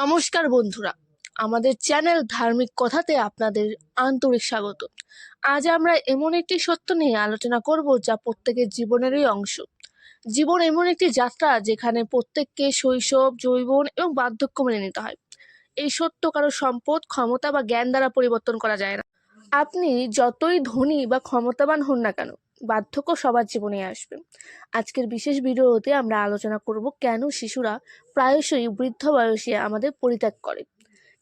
নমস্কার বন্ধুরা। আমাদের চ্যানেল ধার্মিক কথাতে আপনাদের আন্তরিক স্বাগত। আজ আমরা এমন একটি সত্য নিয়ে আলোচনা করব যা প্রত্যেকের জীবনেরই অংশ। জীবন এমন একটি যাত্রা যেখানে প্রত্যেককে শৈশব, যৌবন এবং বার্ধক্য মেনে নিতে হয়। এই সত্য কারও সম্পদ, ক্ষমতা বা জ্ঞান দ্বারা পরিবর্তন করা যায় না। আপনি যতই ধনী বা ক্ষমতাবান হন না কেন বার্ধক্য সবার জীবনে আসবে। আজকের বিশেষ ভিডিওতে আমরা আলোচনা করব কেন শিশুরা প্রায়শই বৃদ্ধ বয়সে আমাদের পরিত্যাগ করে।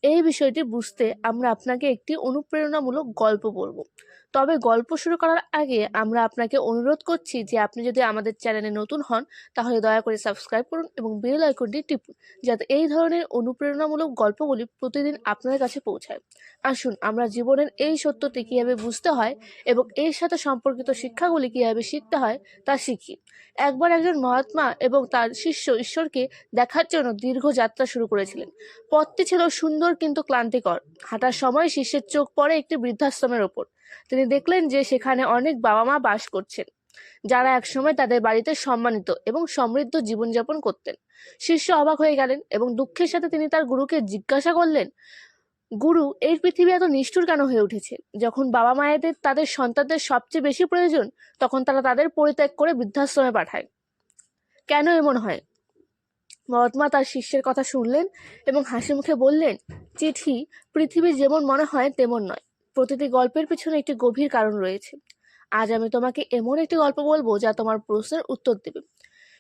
এই বিষয়টি বুঝতে আমরা আপনাকে একটি অনুপ্রেরণামূলক গল্প বলব। তবে গল্প শুরু করার আগে আমরা আপনাকে অনুরোধ করছি যে আপনি যদি আমাদের চ্যানেলে নতুন হন, তাহলে দয়া করে সাবস্ক্রাইব করুন এবং বেল আইকনটি টিপুন, যাতে এই ধরনের অনুপ্রেরণামূলক গল্পগুলি প্রতিদিন আপনার কাছে পৌঁছায়। আসুন, আমরা জীবনের এই সত্যটি কীভাবে বুঝতে হয় এবং এর সাথে সম্পর্কিত শিক্ষাগুলি কীভাবে শিখতে হয় তা শিখি। একবার একজন মহাত্মা এবং তার শিষ্য ঈশ্বরকে দেখার জন্য দীর্ঘ যাত্রা শুরু করেছিলেন। পথটি ছিল সুন্দর কিন্তু ক্লান্তিকর। হাঁটার সময় শিষ্যের চোখ পড়ে একটি বৃদ্ধাশ্রমের ওপর। তিনি দেখলেন যে সেখানে অনেক বাবা মা বাস করছেন, যারা একসময় তাদের বাড়িতে সম্মানিত এবং সমৃদ্ধ জীবনযাপন করতেন। শিষ্য অবাক হয়ে গেলেন এবং দুঃখের সাথে তিনি তার গুরুকে জিজ্ঞাসা করলেন, গুরু, এই পৃথিবী এত নিষ্ঠুর কেন হয়ে উঠেছে? যখন বাবা মায়েদের তাদের সন্তানদের সবচেয়ে বেশি প্রয়োজন, তখন তারা তাদের পরিত্যাগ করে বৃদ্ধাশ্রমে পাঠায়। কেন এমন হয়? মহাত্মা তার শিষ্যের কথা শুনলেন এবং হাসি মুখে বললেন, চিঠি পৃথিবী যেমন মনে হয়, তেমন নয়। প্রতিটি গল্পের পিছনে একটি গভীর কারণ রয়েছে। আজ আমি তোমাকে এমন একটি গল্প বলব যা তোমার প্রশ্নের উত্তর দেবে।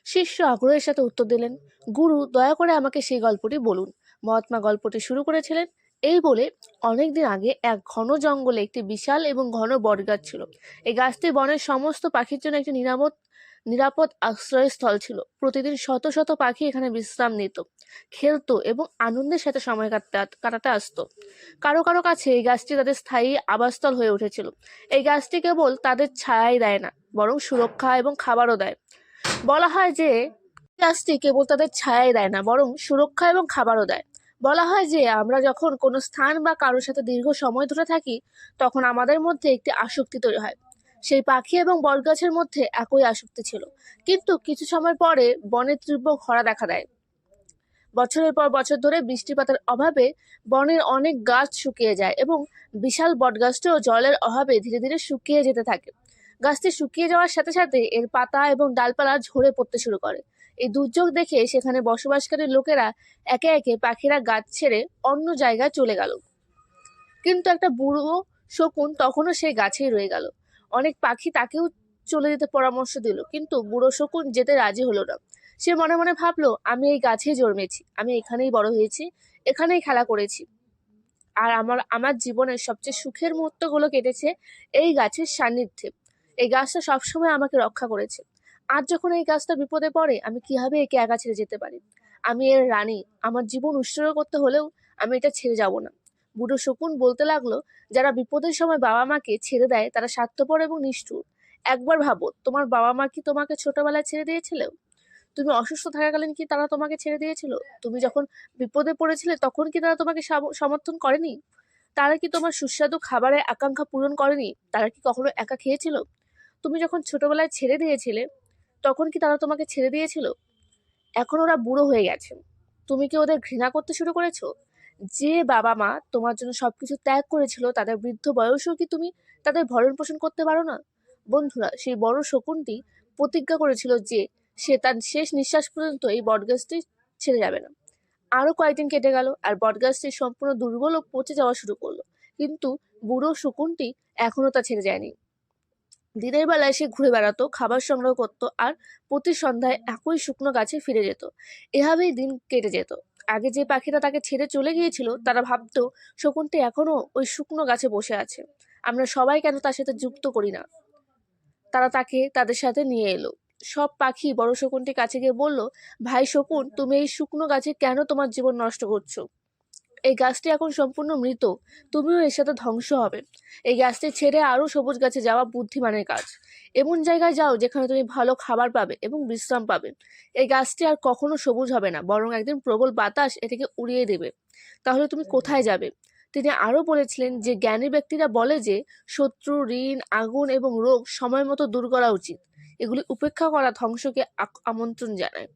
শিষ্য আগ্রহের সাথে উত্তর দিলেন, গুরু, দয়া করে আমাকে সেই গল্পটি বলুন। মহাত্মা গল্পটি শুরু করেছিলেন। এই বলে অনেকদিন আগে এক ঘন জঙ্গলে একটি বিশাল এবং ঘন বটগাছ ছিল। এই গাছটি বনের সমস্ত পাখির জন্য একটি নিরাপদ নিরাপদ আশ্রয়স্থল ছিল। প্রতিদিন শত শত পাখি এখানে বিশ্রাম নিত, খেলতো এবং আনন্দের সাথে সময় কাটাতে কাটাতে আসতো। কারও কারও কাছে এই গাছটি তাদের স্থায়ী আবাসস্থল হয়ে উঠেছিল। এই গাছটি কেবল তাদের ছায়াই দেয় না, বরং সুরক্ষা এবং খাবারও দেয়। বলা হয় যে গাছটি কেবল তাদের ছায়াই দেয় না, বরং সুরক্ষা এবং খাবারও দেয়। বলা হয় যে, আমরা যখন কোনো স্থান বা কারোর সাথে দীর্ঘ সময় ধরে থাকি, তখন আমাদের মধ্যে একটি আসক্তি তৈরি হয়। সেই পাখি এবং বটগাছের মধ্যে একই আসক্তি ছিল। কিন্তু কিছু সময় পরে বনে তীব্র খরা দেখা দেয়। বছরের পর বছর ধরে বৃষ্টিপাতের অভাবে বনের অনেক গাছ শুকিয়ে যায় এবং বিশাল বটগাছটিও জলের অভাবে ধীরে ধীরে শুকিয়ে যেতে থাকে। গাছটি শুকিয়ে যাওয়ার সাথে সাথে এর পাতা এবং ডালপালা ঝরে পড়তে শুরু করে। এই দুর্যোগ দেখে সেখানে বসবাসকারী লোকেরা একে একে পাখিরা গাছ ছেড়ে অন্য জায়গায় চলে গেল। কিন্তু একটা বুড়ো শকুন তখনও সেই গাছেই রয়ে গেল। অনেক পাখি তাকেও চলে যেতে পরামর্শ দিল, কিন্তু বুড়ো শকুন যেতে রাজি হলো না। সে মনে মনে ভাবলো, আমি এই গাছেই জন্মেছি, আমি এখানেই বড় হয়েছি, এখানেই খেলা করেছি। আর আমার আমার জীবনের সবচেয়ে সুখের মুহূর্তগুলো কেটেছে এই গাছের সান্নিধ্যে। এই গাছটা সবসময় আমাকে রক্ষা করেছে। আজ যখন এই গাছটা বিপদে পড়ে, আমি কীভাবে একে একা ছেড়ে যেতে পারি? আমি এর রানী, আমার জীবন উৎসর্গ করতে হলেও আমি এটা ছেড়ে যাব না। বুড়ো শকুন বলতে লাগল, যারা বিপদের সময় বাবা মাকে ছেড়ে দেয়, তারা স্বার্থপর এবং নিষ্ঠুর। একবার ভাবো, তোমার বাবা মা কি তোমাকে ছোটবেলায় ছেড়ে দিয়েছিল? তুমি অসুস্থ থাকাকালীন কি তারা তোমাকে ছেড়ে দিয়েছিল? তুমি যখন বিপদে পড়েছিলে, তখন কি তারা তোমাকে সমর্থন করেনি? তারা কি তোমার সুস্বাদু খাবারের আকাঙ্ক্ষা পূরণ করেনি? তারা কি কখনো একা খেয়েছিল? তুমি যখন ছোটবেলায় ছেড়ে দিয়েছিলে, তখন কি তারা তোমাকে ছেড়ে দিয়েছিল? এখন ওরা বুড়ো হয়ে গেছে। তুমি কি ওদের ঘৃণা করতে শুরু করেছ? যে বাবা মা তোমার জন্য সবকিছু ত্যাগ করেছিল, তাদের বৃদ্ধ বয়সেও কি তুমি তাদের ভরণ পোষণ করতে পারো না? বন্ধুরা, সেই বড় শকুনটি প্রতিজ্ঞা করেছিল যে সে তার শেষ নিঃশ্বাস পর্যন্ত এই বটগাছটি ছেড়ে যাবে না। আরও কয়েকদিন কেটে গেল আর বটগাছটি সম্পূর্ণ দুর্বল ও পচে যাওয়া শুরু করল। কিন্তু বুড়ো শকুনটি এখনও তা ছেড়ে যায়নি। দিনের বেলায় সে ঘুরে বেড়াতো, খাবার সংগ্রহ করতো আর প্রতি সন্ধ্যায় একই শুকনো গাছে ফিরে যেত। এভাবেই দিন কেটে যেত। আগে যে পাখিরা তাকে ছেড়ে চলে গিয়েছিল, তারা ভাবত শকুনটি এখনও ওই শুকনো গাছে বসে আছে। আমরা সবাই কেন তার সাথে যুক্ত করি না? তারা তাকে তাদের সাথে নিয়ে এলো। সব পাখি বড় শকুনটির কাছে গিয়ে বলল, ভাই শকুন, তুমি এই শুকনো গাছে কেন তোমার জীবন নষ্ট করছ? এই গাছটি এখন সম্পূর্ণ মৃত, তুমিও এর সাথে ধ্বংস হবে। এই গাছটি ছেড়ে আরও সবুজ গাছে যাওয়া বুদ্ধিমানের কাজ। এমন জায়গায় যাও যেখানে তুমি ভালো খাবার পাবে এবং বিশ্রাম পাবে। এই গাছটি আর কখনো সবুজ হবে না, বরং একদিন প্রবল বাতাস এটাকে উড়িয়ে দেবে। তাহলে তুমি কোথায় যাবে? তিনি আরও বলেছিলেন যে জ্ঞানী ব্যক্তিরা বলে যে শত্রু, ঋণ, আগুন এবং রোগ সময় মতো দূর করা উচিত। এগুলি উপেক্ষা করা ধ্বংসকে আমন্ত্রণ জানায়।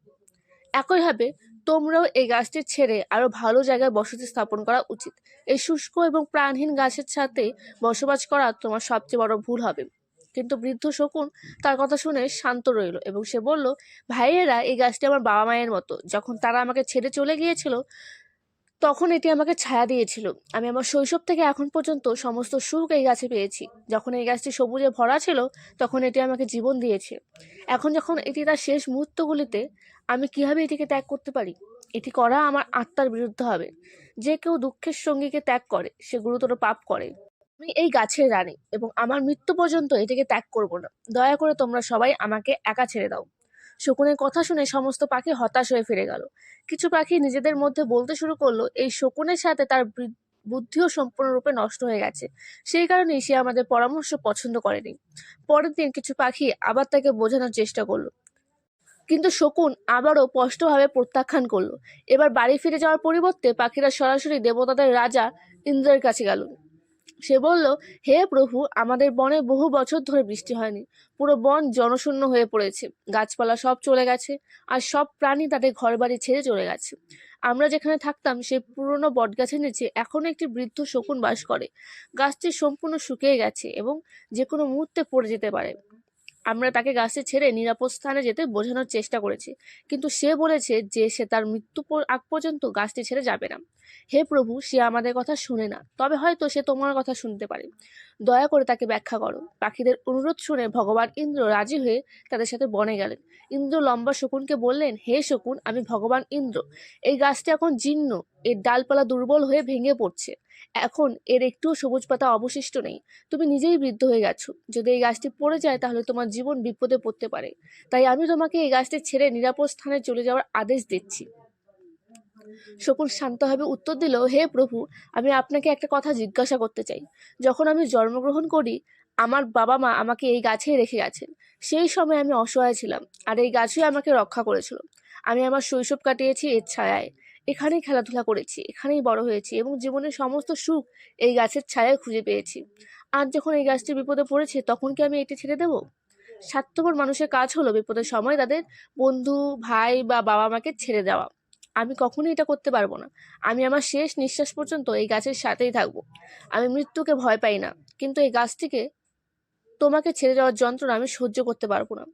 একইভাবে তোমরাও এই গাছটি ছেড়ে আরও ভালো জায়গায় বসতি স্থাপন করা উচিত। এই শুষ্ক এবং প্রাণহীন গাছের সাথে বসবাস করা তোমার সবচেয়ে বড় ভুল হবে। কিন্তু বৃদ্ধ শকুন তার কথা শুনে শান্ত রইল এবং সে বলল, ভাইয়েরা, এই গাছটি আমার বাবা মায়ের মতো। যখন তারা আমাকে ছেড়ে চলে গিয়েছিল তখন এটি আমাকে ছায়া দিয়েছিল। আমি আমার শৈশব থেকে এখন পর্যন্ত সমস্ত সুখ এই গাছে পেয়েছি। যখন এই গাছটি সবুজে ভরা ছিল, তখন এটি আমাকে জীবন দিয়েছে। এখন যখন এটি তার শেষ মুহূর্তগুলিতে, আমি কীভাবে এটিকে ত্যাগ করতে পারি? এটি করা আমার আত্মার বিরুদ্ধে হবে। যে কেউ দুঃখের সঙ্গীকে ত্যাগ করে, সে গুরুতর পাপ করে। আমি এই গাছের রানী এবং আমার মৃত্যু পর্যন্ত এটিকে ত্যাগ করব না। দয়া করে তোমরা সবাই আমাকে একা ছেড়ে দাও। শকুনের কথা শুনে সমস্ত পাখি হতাশ হয়ে ফিরে গেল। কিছু পাখি নিজেদের মধ্যে বলতে শুরু করল, এই শকুনের সাথে তার বুদ্ধিও সম্পূর্ণরূপে নষ্ট হয়ে গেছে। সেই কারণেই সে আমাদের পরামর্শ পছন্দ করেনি। পরের দিন কিছু পাখি আবার তাকে বোঝানোর চেষ্টা করল। কিন্তু শকুন আবারও স্পষ্টভাবে প্রত্যাখ্যান করল। এবার বাড়ি ফিরে যাওয়ার পরিবর্তে পাখিরা সরাসরি দেবতাদের রাজা ইন্দ্রের কাছে গেল। সে বলল, হে প্রভু, আমাদের বনে বহু বছর ধরে বৃষ্টি হয়নি। পুরো বন জনশূন্য হয়ে পড়েছে। গাছপালা সব চলে গেছে আর সব প্রাণী তাদের ঘরবাড়ি ছেড়ে চলে গেছে। আমরা যেখানে থাকতাম, সেই পুরনো বটগাছের নিচে এখনও একটি বৃদ্ধ শকুন বাস করে। গাছটি সম্পূর্ণ শুকিয়ে গেছে এবং যে কোনো মুহূর্তে পড়ে যেতে পারে। আমরা তাকে গাছটি ছেড়ে নিরাপদ স্থানে যেতে বোঝানোর চেষ্টা করেছি। কিন্তু সে বলেছে যে সে তার মৃত্যু আগ পর্যন্ত গাছটি ছেড়ে যাবে না। হে প্রভু, সে আমাদের কথা শুনে না। তবে হয়তো সে তোমার কথা শুনতে পারে। দয়া করে তাকে ব্যাখ্যা করো। পাখিদের অনুরোধ শুনে ভগবান ইন্দ্র রাজি হয়ে তাদের সাথে বনে গেলেন। ইন্দ্র লম্বা শকুনকে বললেন, হে শকুন, আমি ভগবান ইন্দ্র। এই গাছটি এখন জীর্ণ। এর ডালপালা দুর্বল হয়ে ভেঙে পড়ছে। এখন এর একটুও সবুজ পাতা অবশিষ্ট নেই। তুমি নিজেই বৃদ্ধ হয়ে গেছো। যদি এই গাছটি পড়ে যায় তাহলে তোমার জীবন বিপদে পড়তে পারে। তাই আমি তোমাকে এই গাছটি ছেড়ে নিরাপদ স্থানে চলে যাওয়ার আদেশ দিচ্ছি। শকুন শান্তভাবে উত্তর দিল, হে প্রভু, আমি আপনাকে একটা কথা জিজ্ঞাসা করতে চাই। যখন আমি জন্মগ্রহণ করি, আমার বাবা মা আমাকে এই গাছেই রেখে গেছেন। সেই সময় আমি অসহায় ছিলাম, আর এই গাছই আমাকে রক্ষা করেছিল। আমি আমার শৈশব কাটিয়েছি এর ছায়ায়। এখানেই খেলাধুলা করেছি, এখানেই বড় হয়েছি এবং জীবনের সমস্ত সুখ এই গাছের ছায়ায় খুঁজে পেয়েছি। আজ যখন এই গাছটি বিপদে পড়েছে, তখন কি আমি এটি ছেড়ে দেব? স্বার্থপর মানুষের কাজ হলো বিপদের সময় তাদের বন্ধু, ভাই বা বাবা মাকে ছেড়ে দেওয়া। আমি কখনোই এটা করতে পারব না। আমি আমার শেষ নিঃশ্বাস পর্যন্ত এই গাছের সাথেই থাকব। আমি মৃত্যুকে ভয় পাই না, কিন্তু এই গাছটিকে তোমাকে ছেড়ে যাওয়ার যন্ত্রণা আমি সহ্য করতে পারব না।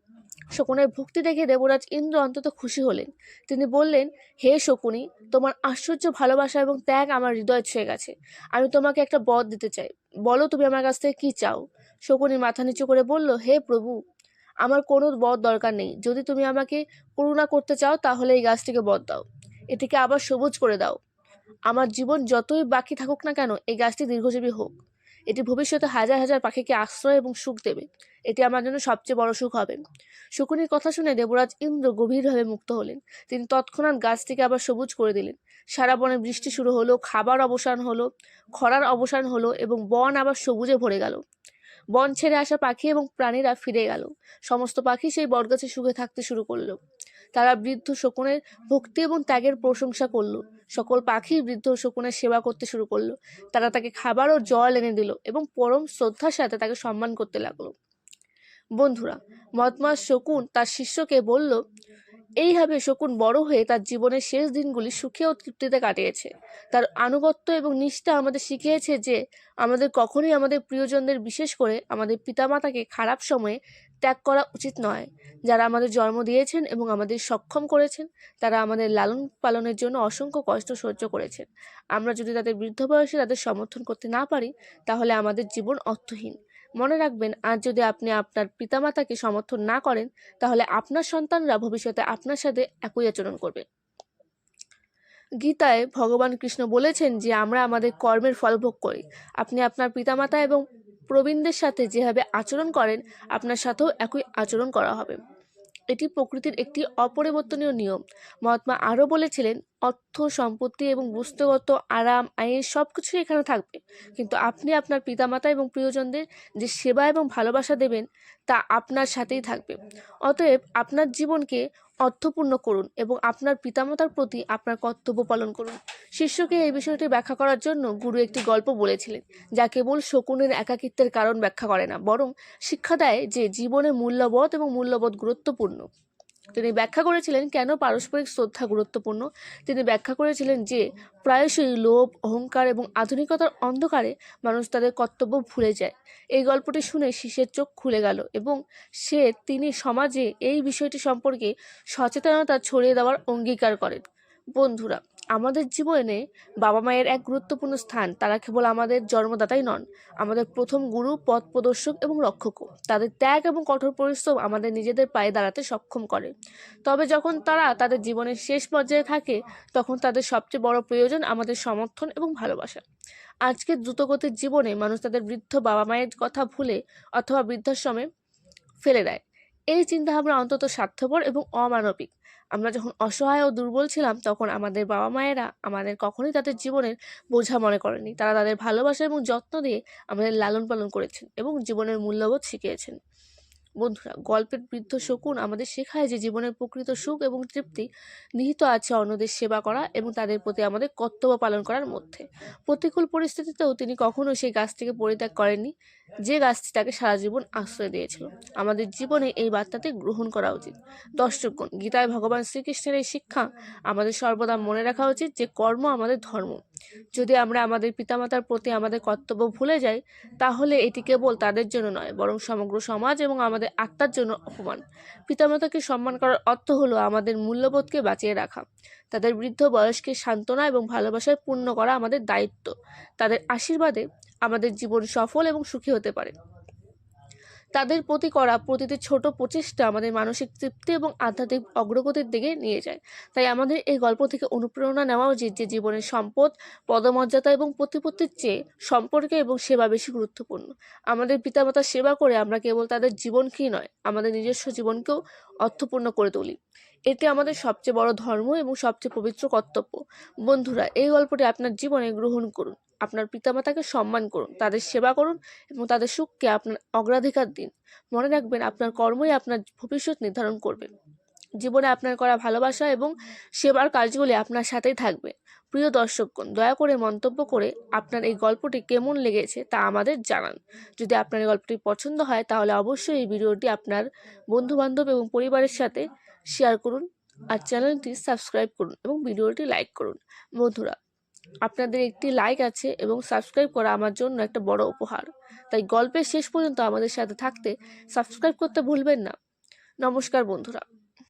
শকুনের ভক্তি দেখে দেবরাজ ইন্দ্র অন্তত খুশি হলেন। তিনি বললেন, হে শকুনি, তোমার আশ্চর্য ভালোবাসা এবং ত্যাগ আমার হৃদয় ছুঁয়ে গেছে। আমি তোমাকে একটা বদ দিতে চাই। বলো তুমি আমার কাছ থেকে কি চাও? শকুনি মাথা নিচু করে বলল, হে প্রভু, আমার কোনো বদ দরকার নেই। যদি তুমি আমাকে করুণা করতে চাও, তাহলে এই গাছটিকে বদ দাও। এটিকে আবার সবুজ করে দাও। আমার জীবন যতই বাকি থাকুক না কেন, এই গাছটি দীর্ঘজীবী হোক। এটি ভবিষ্যতে হাজার হাজার পাখিকে আশ্রয় এবং সুখ দেবে। এটি আমার জন্য সবচেয়ে বড় সুখ হবে। শকুনির কথা শুনে দেবরাজ ইন্দ্র গভীরভাবে মুক্ত হলেন। তিনি তৎক্ষণাৎ গাছটিকে আবার সবুজ করে দিলেন। সারা বনে বৃষ্টি শুরু হলো, খাবার অবসান হলো, খরার অবসান হলো এবং বন আবার সবুজে ভরে গেল। বন ছেড়ে আসা পাখি এবং প্রাণীরা ফিরে গেল। সমস্ত পাখি সেই বটগাছে সুখে থাকতে শুরু করল। তারা বৃদ্ধ শকুনের ভক্তি এবং ত্যাগের প্রশংসা করল। সকল পাখি বৃদ্ধ শকুনের সেবা করতে শুরু করল। তারা তাকে খাবার ও জল এনে দিল এবং পরম শ্রদ্ধার সাথে তাকে সম্মান করতে লাগল। বন্ধুরা মতমাস শকুন তার শিষ্যকে বলল এইভাবে শকুন বড় হয়ে তার জীবনের শেষ দিনগুলি সুখে ও তৃপ্তিতে কাটিয়েছে। তার আনুগত্য এবং নিষ্ঠা আমাদের শিখিয়েছে যে আমাদের কখনোই আমাদের প্রিয়জনদের বিশেষ করে আমাদের পিতামাতাকে খারাপ সময়ে ত্যাগ করা উচিত নয়। যারা আমাদের জন্ম দিয়েছেন এবং আমাদের সক্ষম করেছেন, তারা আমাদের লালন পালনের জন্য অসংখ্য কষ্ট সহ্য করেছেন। আমরা যদি তাদের বৃদ্ধ বয়সে তাদের সমর্থন করতে না পারি, তাহলে আমাদের জীবন অর্থহীন। মনে রাখবেন, আজ যদি আপনি আপনার পিতামাতাকে সমর্থন না করেন, তাহলে আপনার সন্তানরা ভবিষ্যতে আপনার সাথে একই আচরণ করবে। গীতায় ভগবান কৃষ্ণ বলেছেন যে, আমরা আমাদের কর্মের ফল ভোগ করি। আপনি আপনার পিতামাতা এবং প্রবীণদের সাথে যেভাবে আচরণ করেন, আপনার সাথেও একই আচরণ করা হবে। এটি প্রকৃতির একটি অপরিবর্তনীয় নিয়ম। মহাত্মা আরও বলেছিলেন অর্থ, সম্পত্তি এবং বস্তুগত আরাম আইন সব কিছুই এখানে থাকবে। কিন্তু আপনি আপনার পিতামাতা এবং প্রিয়জনদের যে সেবা এবং ভালোবাসা দেবেন, তা আপনার সাথেই থাকবে। অতএব আপনার জীবনকে অর্থপূর্ণ করুন এবং আপনার পিতামাতার প্রতি আপনার কর্তব্য পালন করুন। শিষ্যকে এই বিষয়টি ব্যাখ্যা করার জন্য গুরু একটি গল্প বলেছিলেন, যা কেবল শকুনের একাকিত্বের কারণ ব্যাখ্যা করে না, বরং শিক্ষা দেয় যে জীবনে মূল্যবোধ এবং মূল্যবোধ গুরুত্বপূর্ণ। তিনি ব্যাখ্যা করেছিলেন কেন পারস্পরিক শ্রদ্ধা গুরুত্বপূর্ণ। তিনি ব্যাখ্যা করেছিলেন যে, প্রায়শই লোভ, অহংকার এবং আধুনিকতার অন্ধকারে মানুষ তাদের কর্তব্য ভুলে যায়। এই গল্পটি শুনে শিশের চোখ খুলে গেল এবং সে তিনি সমাজে এই বিষয়টি সম্পর্কে সচেতনতা ছড়িয়ে দেওয়ার অঙ্গীকার করেন। বন্ধুরা আমাদের জীবনে বাবা মায়ের এক গুরুত্বপূর্ণ স্থান। তারা কেবল আমাদের জন্মদাতাই নন, আমাদের প্রথম গুরু, পথ প্রদর্শক এবং রক্ষকও। তাদের ত্যাগ এবং কঠোর পরিশ্রম আমাদের নিজেদের পায়ে দাঁড়াতে সক্ষম করে। তবে যখন তারা তাদের জীবনের শেষ পর্যায়ে থাকে, তখন তাদের সবচেয়ে বড় প্রয়োজন আমাদের সমর্থন এবং ভালোবাসা। আজকের দ্রুতগতির জীবনে মানুষ তাদের বৃদ্ধ বাবা মায়ের কথা ভুলে অথবা বৃদ্ধাশ্রমে ফেলে দেয়। এই চিন্তাভাবনা অন্তত স্বার্থপর এবং অমানবিক। আমরা যখন অসহায় ও দুর্বল ছিলাম, তখন আমাদের বাবা মায়েরা আমাদের কখনোই তাদের জীবনের বোঝা মনে করেনি তারা তাদের ভালোবাসা এবং যত্ন দিয়ে আমাদের লালন পালন করেছেন এবং জীবনের মূল্যবোধ শিখিয়েছেন। বন্ধুরা, গল্পের বৃদ্ধ শকুন আমাদের শেখায় যে জীবনের প্রকৃত সুখ এবং তৃপ্তি নিহিত আছে অন্যদের সেবা করা এবং তাদের প্রতি আমাদের কর্তব্য পালন করার মধ্যে। প্রতিকূল পরিস্থিতিতেও তিনি কখনো সেই গাছটিকে পরিত্যাগ করেননি, যে গাছটি তাকে সারা জীবন আশ্রয় দিয়েছিল। আমাদের জীবনে এই বার্তাতে গ্রহণ করা উচিত। দর্শকগণ গীতায় ভগবান শ্রীকৃষ্ণের এই শিক্ষা আমাদের সর্বদা মনে রাখা উচিত যে কর্ম আমাদের ধর্ম। যদি আমরা আমাদের পিতামাতার প্রতি আমাদের কর্তব্য ভুলে যাই, তাহলে এটি কেবল তাদের জন্য নয়, বরং সমগ্র সমাজ এবং আমাদের আত্মার জন্য অপমান। পিতামাতাকে সম্মান করার অর্থ হলো আমাদের মূল্যবোধকে বাঁচিয়ে রাখা, তাদের বৃদ্ধ বয়সকে সান্ত্বনা এবং ভালোবাসায় পূর্ণ করা আমাদের দায়িত্ব। তাদের আশীর্বাদে আমাদের জীবন সফল এবং সুখী হতে পারে। তাদের প্রতি করা প্রতিটি ছোট প্রচেষ্টা আমাদের মানসিক তৃপ্তি এবং আধ্যাত্মিক অগ্রগতির দিকে নিয়ে যায়। তাই আমাদের এই গল্প থেকে অনুপ্রেরণা নেওয়া উচিত যে জীবনের সম্পদ, পদমর্যাদা এবং প্রতিপত্তির চেয়ে সম্পর্কে এবং সেবা বেশি গুরুত্বপূর্ণ। আমাদের পিতামাতার সেবা করে আমরা কেবল তাদের জীবনকেই নয়, আমাদের নিজস্ব জীবনকেও অর্থপূর্ণ করে তুলি। এটি আমাদের সবচেয়ে বড় ধর্ম এবং সবচেয়ে পবিত্র কর্তব্য। বন্ধুরা, এই গল্পটি আপনার জীবনে গ্রহণ করুন। আপনার পিতামাতাকে সম্মান করুন, তাদের সেবা করুন এবং তাদের সুখকে আপনার অগ্রাধিকার দিন। মনে রাখবেন, আপনার কর্মই আপনার ভবিষ্যৎ নির্ধারণ করবে। জীবনে আপনার করা ভালোবাসা এবং সেবার কাজগুলি আপনার সাথেই থাকবে। প্রিয় দর্শকগণ, দয়া করে মন্তব্য করে আপনার এই গল্পটি কেমন লেগেছে তা আমাদের জানান। যদি আপনার এই গল্পটি পছন্দ হয়, তাহলে অবশ্যই এই ভিডিওটি আপনার বন্ধুবান্ধব এবং পরিবারের সাথে শেয়ার করুন আর চ্যানেলটি সাবস্ক্রাইব করুন এবং ভিডিওটি লাইক করুন। বন্ধুরা আপনাদের একটি লাইক আছে এবং সাবস্ক্রাইব করা আমার জন্য একটা বড় উপহার। তাই গল্পের শেষ পর্যন্ত আমাদের সাথে থাকতে সাবস্ক্রাইব করতে ভুলবেন না। নমস্কার বন্ধুরা।